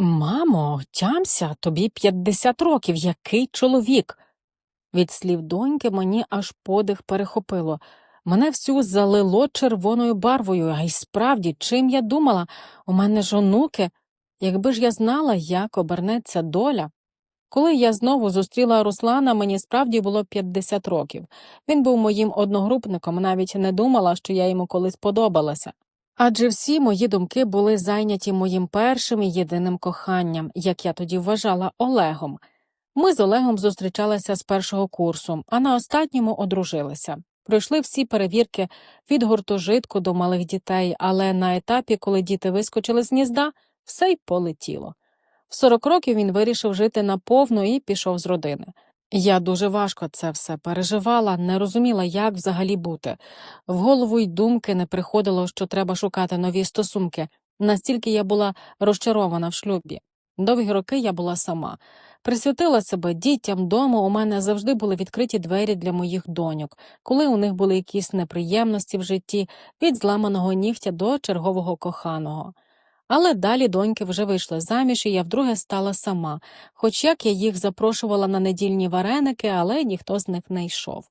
Мамо, тямся, тобі 50 років, який чоловік. Від слів доньки мені аж подих перехопило. Мене всю залило червоною барвою, а й справді, чим я думала, у мене ж онуки. Якби ж я знала, як обернеться доля. Коли я знову зустріла Руслана, мені справді було 50 років. Він був моїм одногрупником, навіть не думала, що я йому колись подобалася. Адже всі мої думки були зайняті моїм першим і єдиним коханням, як я тоді вважала, Олегом. Ми з Олегом зустрічалися з першого курсу, а на останньому одружилися. Пройшли всі перевірки від гуртожитку до малих дітей, але на етапі, коли діти вискочили з гнізда, все й полетіло. В 40 років він вирішив жити наповну і пішов з родини. Я дуже важко це все переживала, не розуміла, як взагалі бути. В голову й думки не приходило, що треба шукати нові стосунки. Настільки я була розчарована в шлюбі. Довгі роки я була сама. Присвятила себе дітям дому, у мене завжди були відкриті двері для моїх доньок, коли у них були якісь неприємності в житті, від зламаного нігтя до чергового коханого. Але далі доньки вже вийшли заміж, і я вдруге стала сама, хоч як я їх запрошувала на недільні вареники, але ніхто з них не йшов.